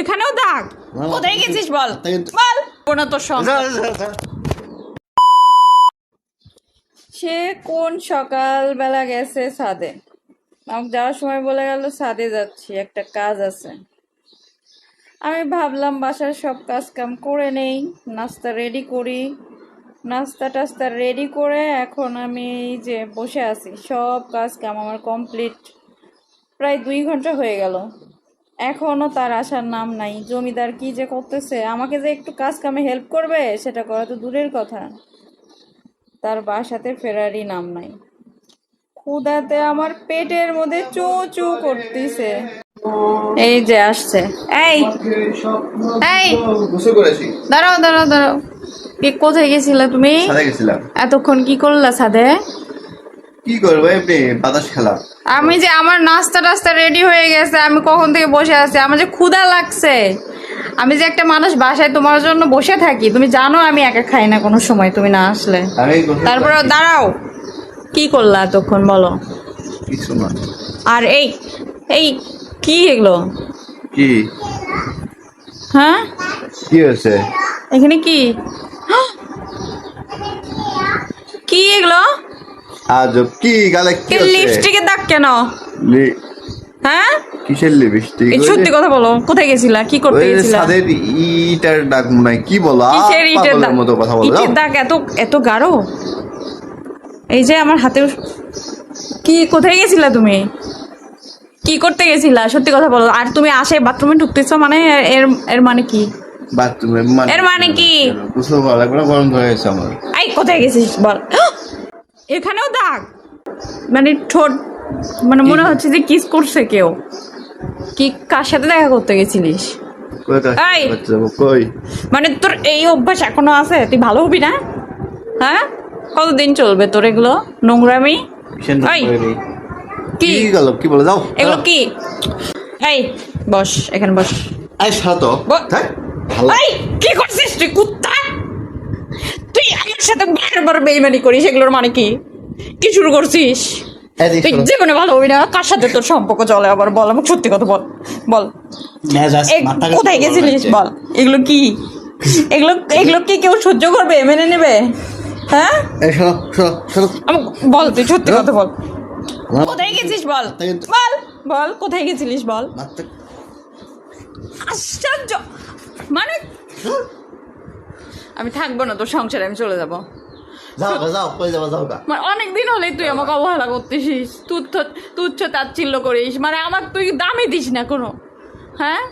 এখানেও দাগ। কোথায় গেছিস বল? বল। কোনো তোর সঙ্গে। সে কোন সকালবেলা গেছে ছাদে? আমাকে যাওয়ার সময় বলে গেল ছাদে যাচ্ছি একটা কাজ আছে। আমি ভাবলাম বাসার সব কাজ কাম করে নেই নাস্তা রেডি করি। নাস্তা টাস্তা রেডি করে এখন আমি এই যে বসে আছি সব কাজ কাম আমার কমপ্লিট প্রায় দুই ঘণ্টা হয়ে গেল। এখনও তার আসার নাম নাই। জমিদার কি যে করতেছে? আমাকে যে একটু কাজ কামে হেল্প করবে সেটা করা তো দূরের কথা। তার বাসাতে ফেরারই নাম নাই। ক্ষুদাতে আমার পেটের মধ্যে চু চু করতেছে। এই যে আসছে। এই! এই! দাঁড়াও দাঁড়াও দাঁড়াও। কি কোথায় গেছিলে তুমি? এতক্ষণ কি করলা সাদে কি করব এমনি বাতাস খেলাম আমি যে আমার নাস্তা টাস্তা রেডি হয়ে গেছে আমি কখন থেকে বসে আছি? আমার যে ক্ষুধা লাগছে। আমি যে একটা মানুষ বাসায় তোমার জন্য বসে থাকি তুমি জানো আমি একা খাই না কোনো সময় তুমি না আসলে। তারপরে দাঁড়াও। কি করলা এতক্ষণ বলো? কিছু না। আর এই এই কি এগুলো? কি? হ্যাঁ? কি হয়েছে? এখানে কি? আজব কি গালে কি লিপস্টিকের দাগ কেন? হ্যাঁ? কিসের লিপস্টিক সত্যি কথা বলো কোথায় গেছিলা? কি করতে গেছিলা? ছাদের ইটার মনে কি বলো? কিসের ইটের দাগ? মতো কথা বলো। ইটের দাগ এত এত গাঢ়? এই যে আমার হাতে কি কোথায় গেছিলা তুমি? কি করতে গেছিলা? সত্যি কথা বলো। আর তুমি আসে বাথরুমে ঢুকতেছো মানে এর- এর মানে কি? বাথরুমে এর মানে কি? লাগবে গরম ধরে গেছে আমার। এই কোথায় গেছিস বল? এখানেও দাগ। মানে ঠোঁট মানে মনে হচ্ছে যে কিস করছে কেউ। কি কার সাথে দেখা করতে গেছিলিস? মানে তোর এই অভ্যাস এখনও আছে? তুই ভালো হবি না? হ্যাঁ? কতদিন চলবে তোর এগুলো? নোংরামি? কি? গেল? কি বলে? যাও এগুলো কি? এই বস এখানে বস। এই শালা তো। ব- থাক, ভালো। এই! কি করছিস? তুই কুত্তা? সাথে বারবার বেইমানি করিস এগুলোর মানে কি? কি শুরু করছিস? দেখ, তুই। জীবনে ভালো হবি না? কার সাথে তোর সম্পর্ক চলে? আবার বল আমাকে সত্যি কথা বল বল। গেছে, কোথায় গেছিলিস? বল এগুলো কি? এগুলো এগুলো কি কেউ সহ্য করবে মেনে নেবে? হ্যাঁ? বল তুই সত্যি কথা বল। কোথায় গেছিস বল? বল বল কোথায় গেছিলিস বল? আশ্চর্য! মানে আমি থাকব না তোর সংসারে আমি চলে যাব। মানে অনেক দিন হলেই তুই আমাকে অবহেলা করতেছিস তুচ্ছ তুচ্ছ তাচ্ছিল্য করিস মানে আমাকে তুই দামই দিস না কোনো। হ্যাঁ?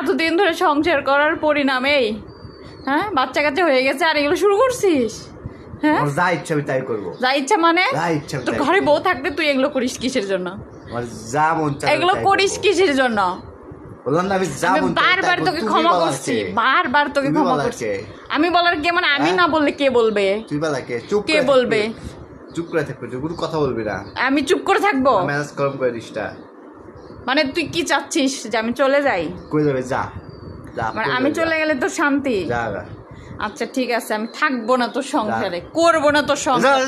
এতদিন ধরে সংসার করার পরিণাম এই। হ্যাঁ? বাচ্চা কাচ্চা হয়ে গেছে আর এগুলো শুরু করছিস। হ্যাঁ? যা ইচ্ছা আমি তাই করব। যা ইচ্ছা মানে? তোর ঘরে বউ থাকতে তুই এগুলো করিস কিসের জন্য? যা মন এগুলো করিস কিসের জন্য? বললাম না আমি মন বারবার তোকে ক্ষমা করছি বারবার তোকে ক্ষমা করছি। আমি বলার কে? মানে আমি হ্যাঁ? না বললে কে বলবে? তুই বেলা কে? চুপ কে বলবে? চুপ করে থাকবে কোনো কথা বলবি না। আমি চুপ করে থাকব? ম্যানেজ গরম করে দিসটা মানে তুই কি চাচ্ছিস যে আমি চলে যাই? কই যাবে? যা। মানে আমি চলে গেলে তো শান্তি। যা। আচ্ছা ঠিক আছে আমি থাকব না তোর সংসারে করব না তোর সংসার।